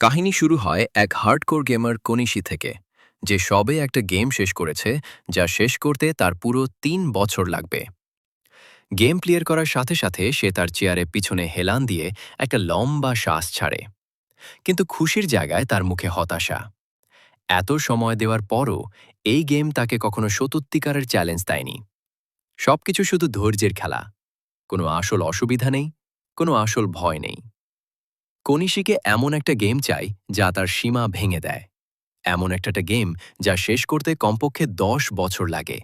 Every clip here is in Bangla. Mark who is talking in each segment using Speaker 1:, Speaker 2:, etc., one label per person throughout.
Speaker 1: কাহিনী শুরু হয় এক হার্ডকোর গেমার কনিশি থেকে, যে সবে একটা গেম শেষ করেছে, যা শেষ করতে তার পুরো তিন বছর লাগবে। গেম প্লেয়ার করার সাথে সাথে সে তার চেয়ারে পিছনে হেলান দিয়ে একটা লম্বা শ্বাস ছাড়ে। কিন্তু খুশির জায়গায় তার মুখে হতাশা। এত সময় দেওয়ার পরও এই গেম তাকে কখনো সত্যিকারের চ্যালেঞ্জ দেয়নি। সবকিছু শুধু ধৈর্যের খেলা। কোনো আসল অসুবিধা নেই, কোনো আসল ভয় নেই। কনিশিকে এমন একটা গেম চাই যা তার সীমা ভেঙে দেয়। এমন একটা গেম যা শেষ করতে কমপক্ষে দশ বছর লাগে।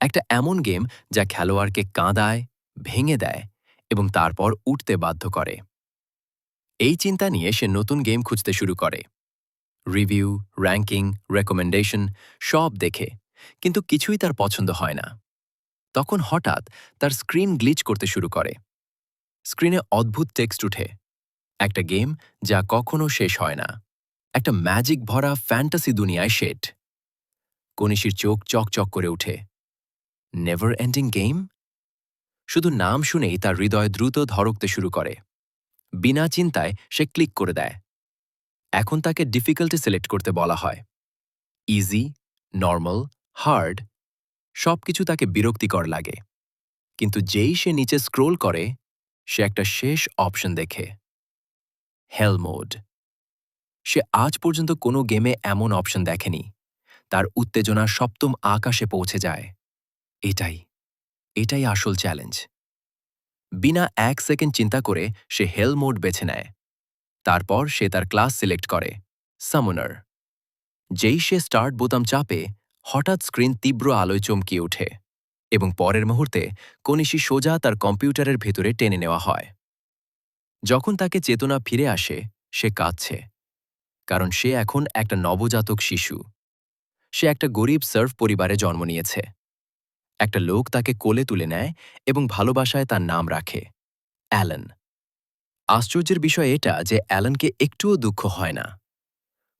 Speaker 1: একটা এমন গেম যা খেলোয়াড়কে কাঁদায়, ভেঙে দেয় এবং তারপর উঠতে বাধ্য করে। এই চিন্তা নিয়ে সে নতুন গেম খুঁজতে শুরু করে। রিভিউ, র্যাঙ্কিং, রেকমেন্ডেশন সব দেখে, কিন্তু কিছুই তার পছন্দ হয় না। তখন হঠাৎ তার স্ক্রিন গ্লিচ করতে শুরু করে। স্ক্রিনে অদ্ভুত টেক্সট উঠে। একটা গেম যা কখনো শেষ হয় না। একটা ম্যাজিক ভরা ফ্যান্টাসি দুনিয়ায় শেট কনিশির চোখ চকচক করে উঠে নেভার এন্ডিং গেম শুধু নাম শুনেই তার হৃদয় দ্রুত ধরকতে শুরু করে। বিনা চিন্তায় সে ক্লিক করে দেয়। এখন তাকে ডিফিকাল্টি সিলেক্ট করতে বলা হয়। ইজি নর্মাল হার্ড সব কিছু তাকে বিরক্তিকর লাগে। কিন্তু যেই সে নিচে স্ক্রোল করে, সে একটা শেষ অপশন দেখে। হেল মোড সে আজ পর্যন্ত কোনো গেমে এমন অপশন দেখেনি। তার উত্তেজনা সপ্তম আকাশে পৌঁছে যায়। এটাই এটাই আসল চ্যালেঞ্জ বিনা এক সেকেন্ড চিন্তা করে সে হেল মোড বেছে নেয়। তারপর সে তার ক্লাস সিলেক্ট করে সামনার যেই সে স্টার্ট বোতাম চাপে, হঠাৎ স্ক্রিন তীব্র আলোয় চমকিয়ে ওঠে এবং পরের মুহূর্তে কনিশি সোজা তার কম্পিউটারের ভেতরে টেনে নেওয়া হয়। যখন তাকে চেতনা ফিরে আসে, সে কাঁদছে। কারণ সে এখন একটা নবজাতক শিশু। সে একটা গরিব সার্ভ পরিবারে জন্ম নিয়েছে। একটা লোক তাকে কোলে তুলে নেয় এবং ভালোবাসায় তার নাম রাখে, অ্যালেন। আশ্চর্যের বিষয় এটা যে অ্যালেনকে একটুও দুঃখ হয় না।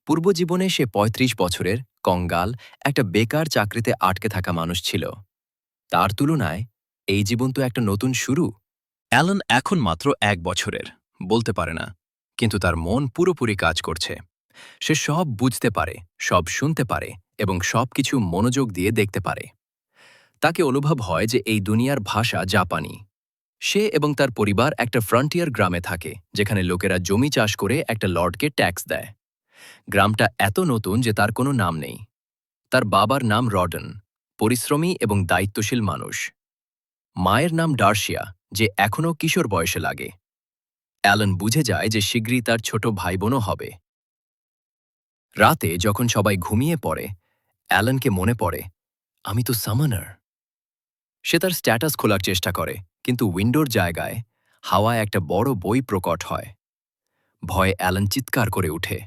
Speaker 1: পূর্বজীবনে সে ৩৫ বছরের, কঙ্গাল, একটা বেকার চাকরিতে আটকে থাকা মানুষ ছিল। তার তুলনায় এই জীবন তো একটা নতুন শুরু। অ্যালন এখন মাত্র এক বছরের, বলতে পারে না, কিন্তু তার মন পুরোপুরি কাজ করছে। সে সব বুঝতে পারে, সব শুনতে পারে এবং সব কিছু মনোযোগ দিয়ে দেখতে পারে। তাকে অনুভব হয় যে এই দুনিয়ার ভাষা জাপানি। সে এবং তার পরিবার একটা ফ্রন্টিয়ার গ্রামে থাকে, যেখানে লোকেরা জমি চাষ করে একটা লর্ডকে ট্যাক্স দেয়। গ্রামটা এত নতুন যে তার কোনো নাম নেই। তার বাবার নাম রডন, পরিশ্রমী এবং দায়িত্বশীল মানুষ। মায়ের নাম ডার্সিয়া যে এখনও কিশোর বয়সে লাগে। অ্যালন বুঝে যায় যে শীঘ্রই তার ছোট ভাই বোনও হবে। রাতে যখন সবাই ঘুমিয়ে পড়ে, অ্যালনকে মনে পড়ে, আমি তো সামানার। সে তার স্ট্যাটাস খোলার চেষ্টা করে, কিন্তু উইন্ডোর জায়গায় হাওয়ায় একটা বড় বই প্রকট হয়। ভয়ে অ্যালন চিৎকার করে উঠে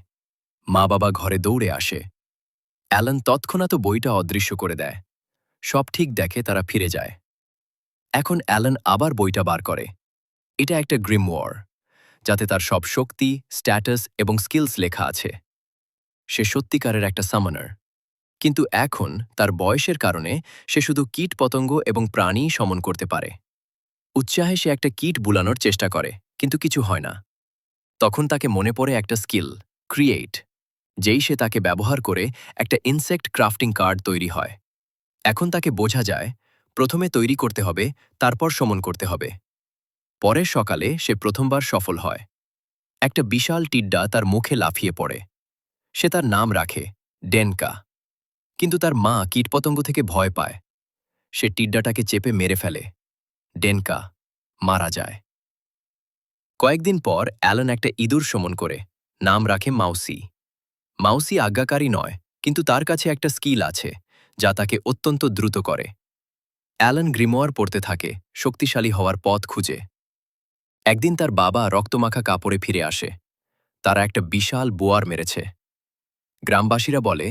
Speaker 1: মা বাবা ঘরে দৌড়ে আসে। অ্যালন তৎক্ষণাৎ বইটা অদৃশ্য করে দেয়। সব ঠিক দেখে তারা ফিরে যায়। এখন অ্যালন আবার বইটা বার করে। এটা একটা গ্রিম ওয়ার যাতে তার সব শক্তি, স্ট্যাটাস এবং স্কিলস লেখা আছে। সে সত্যিকারের একটা সামনার। কিন্তু এখন তার বয়সের কারণে সে শুধু কীট পতঙ্গ এবং প্রাণী সমন করতে পারে। উৎসাহে সে একটা কীট বুলানোর চেষ্টা করে, কিন্তু কিছু হয় না। তখন তাকে মনে পড়ে একটা স্কিল, ক্রিয়েট, যেই সে তাকে ব্যবহার করে একটা ইনসেক্ট ক্রাফটিং কার্ড তৈরি হয়। এখন তাকে বোঝা যায় প্রথমে তৈরি করতে হবে, তারপর সমন করতে হবে। পরের সকালে সে প্রথমবার সফল হয়। একটা বিশাল টিড্ডা তার মুখে লাফিয়ে পড়ে। সে তার নাম রাখে, ডেনকা। কিন্তু তার মা কীটপতঙ্গ থেকে ভয় পায়। সে টিড্ডাটাকে চেপে মেরে ফেলে। ডেনকা মারা যায়। কয়েকদিন পর অ্যালন একটা ইঁদুর সমন করে, নাম রাখে মাউসি। মাউসি আজ্ঞাকারী নয়, কিন্তু তার কাছে একটা স্কিল আছে, যা তাকে অত্যন্ত দ্রুত করে। অ্যালন গ্রিমোয়ার পড়তে থাকে, শক্তিশালী হওয়ার পথ খুঁজে। একদিন তার বাবা রক্তমাখা কাপড়ে ফিরে আসে। তারা একটা বিশাল বোয়ার মেরেছে। গ্রামবাসীরা বলে,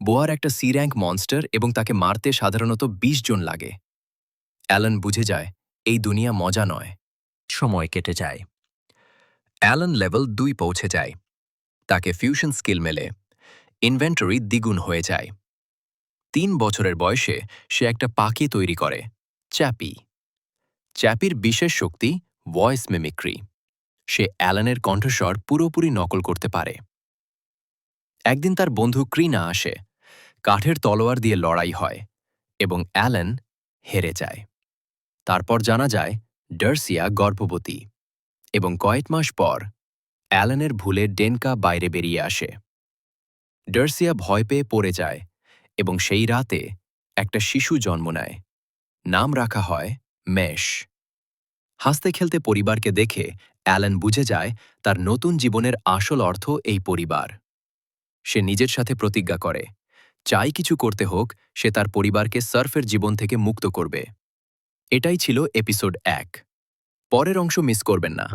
Speaker 1: বোয়ার একটা সি র্যাঙ্ক মনস্টার এবং তাকে মারতে সাধারণত ২০ জন লাগে। অ্যালন বুঝে যায়, এই দুনিয়া মজা নয়। সময় কেটে যায়। অ্যালন লেভেল দুই পৌঁছে যায়। তাকে ফিউশন স্কিল মেলে। ইনভেন্টরি দ্বিগুণ হয়ে যায়। তিন বছরের বয়সে সে একটা পাখি তৈরি করে, চ্যাপি। চ্যাপির বিশেষ শক্তি ভয়েস মেমিক্রি। সে অ্যালানের কণ্ঠস্বর পুরোপুরি নকল করতে পারে। একদিন তার বন্ধু ক্রিনা আসে, কাঠের তলোয়ার দিয়ে লড়াই হয় এবং অ্যালেন হেরে যায়। তারপর জানা যায়, ডার্সিয়া গর্ভবতী এবং কয়েক মাস পর অ্যালেনের ভুলে ডেনকা বাইরে বেরিয়ে আসে। ডার্সিয়া ভয় পেয়ে পড়ে যায় এবং সেই রাতে একটা শিশু জন্ম নেয়। নাম রাখা হয় মেশ হাসতে খেলতে পরিবারকে দেখে অ্যালেন বুঝে যায় তার নতুন জীবনের আসল অর্থ এই পরিবার। সে নিজের সাথে প্রতিজ্ঞা করে, চাই কিছু করতে হোক, সে তার পরিবারকে সার্ফের জীবন থেকে মুক্ত করবে। এটাই ছিল এপিসোড এক। পরের অংশ মিস করবেন না।